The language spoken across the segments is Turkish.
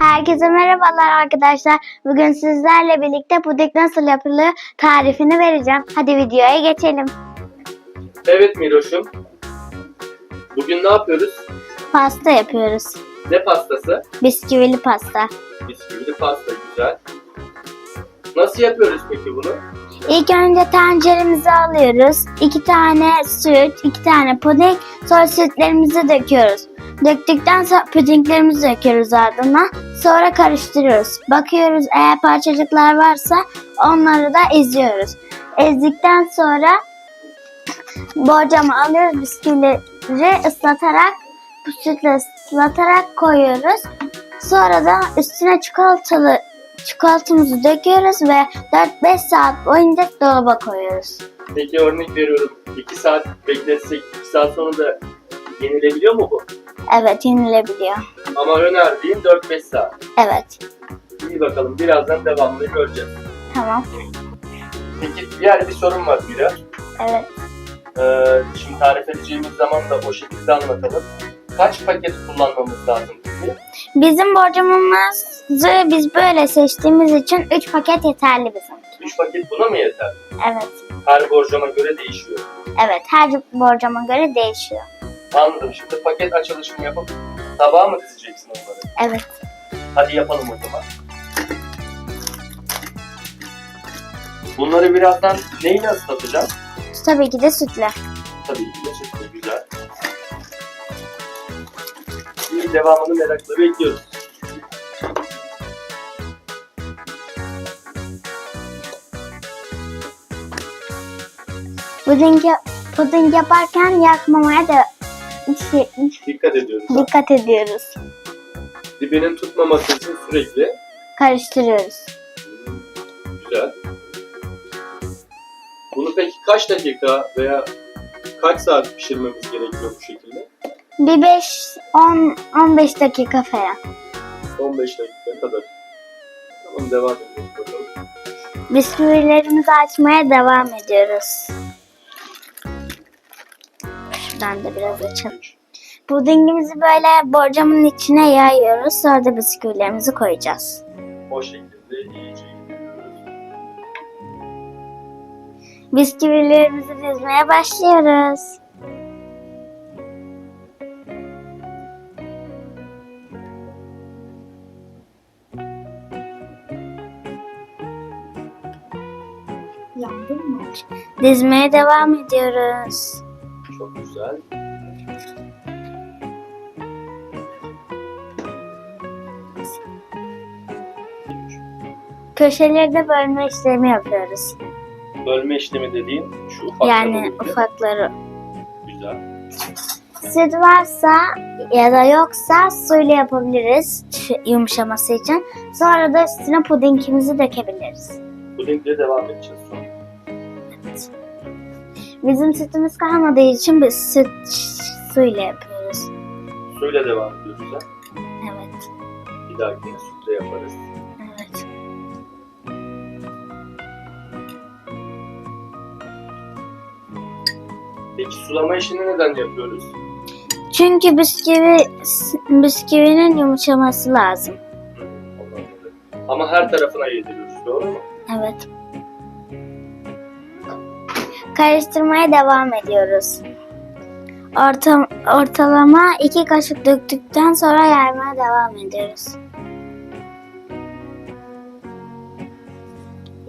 Herkese merhabalar arkadaşlar. Bugün sizlerle birlikte puding nasıl yapılır tarifini vereceğim. Hadi videoya geçelim. Evet Miroş'um. Bugün ne yapıyoruz? Pasta yapıyoruz. Ne pastası? Bisküvili pasta. Bisküvili pasta güzel. Nasıl yapıyoruz peki bunu? İlk önce tenceremizi alıyoruz. İki tane süt, iki tane puding. Sonra sütlerimizi döküyoruz. Döktükten sonra pudinglerimizi döküyoruz ardından. Sonra karıştırıyoruz. Bakıyoruz eğer parçacıklar varsa onları da eziyoruz. Ezdikten sonra borcamı alıyoruz. Bisküvileri ıslatarak, sütle ıslatarak koyuyoruz. Sonra da üstüne çikolatalı çikolatamızı döküyoruz ve 4-5 saat boyunca dolaba koyuyoruz. Peki örnek veriyorum. 2 saat bekletsek 2 saat sonra da yenilebiliyor mu bu? Evet yenilebiliyor. Ama önerdiğim 4-5 saat. Evet. İyi bakalım birazdan devamını göreceğiz. Tamam. Peki diğer bir sorun var Mira. Evet. Ee, şimdi tarif edeceğimiz zaman da o şekilde anlatalım. Kaç paket kullanmamız lazım peki? Bizim borcamımızı biz böyle seçtiğimiz için 3 paket yeterli bizim. 3 paket buna mı yeter? Evet. Her borcama göre değişiyor. Evet. Her borcama göre değişiyor. Anladım. Şimdi paket açılışını yapıp tabağa mı dizeceksin onları? Evet. Hadi yapalım o zaman. Bunları birazdan neyle ıslatacağım? Tabii ki de sütle. Tabii ki de sütle güzel. İyi devamını merakla bekliyoruz. Puding, yap- puding yaparken yakmamaya da şey, Dikkat ediyoruz. dikkat ediyoruz. Dibinin tutmaması için sürekli Karıştırıyoruz. güzel. Bunu peki kaç dakika veya kaç saat pişirmemiz gerekiyor bu şekilde? Bir 5 10 15 dakika falan. 15 dakika kadar. Tamam devam edelim bakalım. Bisküvilerimizi açmaya devam ediyoruz. Şuradan da biraz açalım. Pudingimizi böyle borcamın içine yayıyoruz. Sonra da bisküvilerimizi koyacağız. O şekilde iyice. Bisküvilerimizi dizmeye başlıyoruz. Yandın mı? Dizmeye devam ediyoruz. Çok güzel. Köşeleri de bölme işlemi yapıyoruz. Bölme işlemi dediğin şu ufak Yani ufakları. Güzel. Süt varsa ya da yoksa suyla yapabiliriz yumuşaması için. Sonra da üstüne pudingimizi dökebiliriz. Pudingle devam edeceğiz sonra. Bizim sütümüz kalmadığı için biz süt suyla yapıyoruz. Suyla devam ediyoruz ha. Evet. Bir dahakine sütle yaparız. Evet. Peki sulama işini neden yapıyoruz? Çünkü bisküvi bisküvinin yumuşaması lazım. Ama her tarafına yediriyoruz doğru mu? Evet. Karıştırmaya devam ediyoruz. Orta, ortalama iki kaşık döktükten sonra yaymaya devam ediyoruz.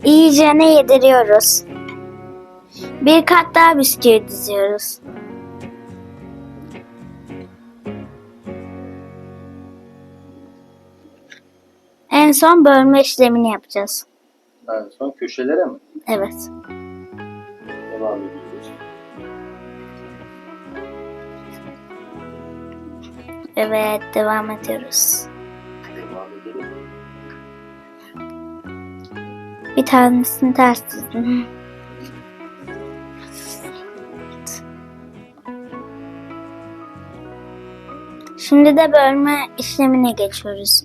İyicene yediriyoruz. Bir kat daha bisküvi diziyoruz. En son bölme işlemini yapacağız. En son köşelere mi? Evet. Evet, devam ediyoruz. Bir tanesini ters dizdim. Şimdi de bölme işlemine geçiyoruz.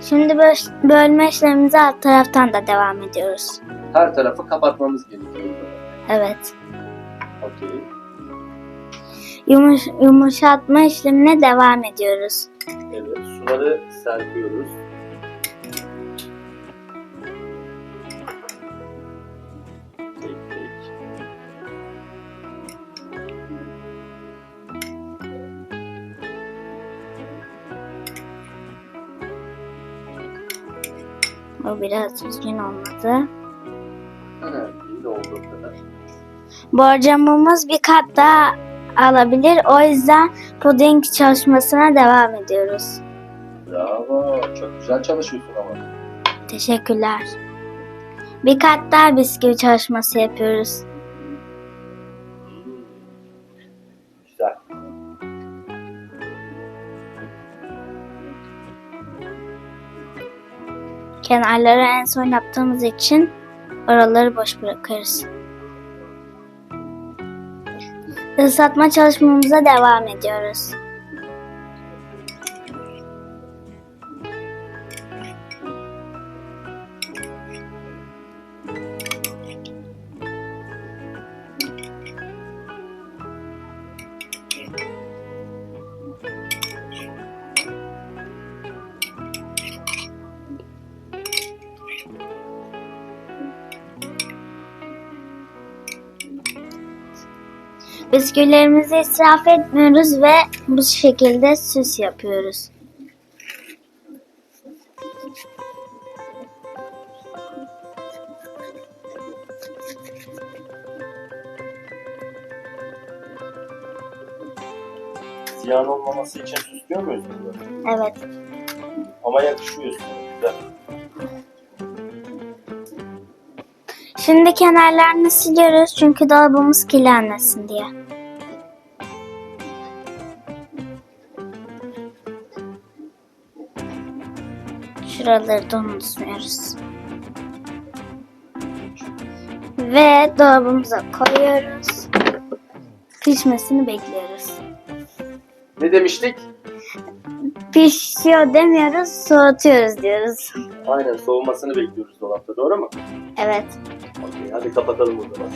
Şimdi böl- bölme işlemimize alt taraftan da devam ediyoruz. Her tarafı kapatmamız gerekiyor. Evet. Okey. Yumuş, yumuşatma işlemine devam ediyoruz. Evet. Bunları serpiyoruz. Tek tek. Bu biraz düzgün olmadı. İyi de kadar. Borcamımız bir kat daha alabilir. O yüzden puding çalışmasına devam ediyoruz. Bravo. Çok güzel çalışıyorsun ama. Teşekkürler. Bir kat daha bisküvi çalışması yapıyoruz. Güzel. Kenarları en son yaptığımız için oraları boş bırakırız. Islatma çalışmamıza devam ediyoruz. Bisküvilerimizi israf etmiyoruz ve bu şekilde süs yapıyoruz. Ziyan olmaması için süslüyor muyuz bunları? Evet. Ama yakışıyor. Güzel. Şimdi kenarlarını siliyoruz çünkü dolabımız kirlenmesin diye. Şuraları da unutmuyoruz. Ve dolabımıza koyuyoruz. Pişmesini bekliyoruz. Ne demiştik? Pişiyor demiyoruz, soğutuyoruz diyoruz. Aynen soğumasını bekliyoruz dolapta doğru mu? Evet. Okey hadi kapatalım o zaman.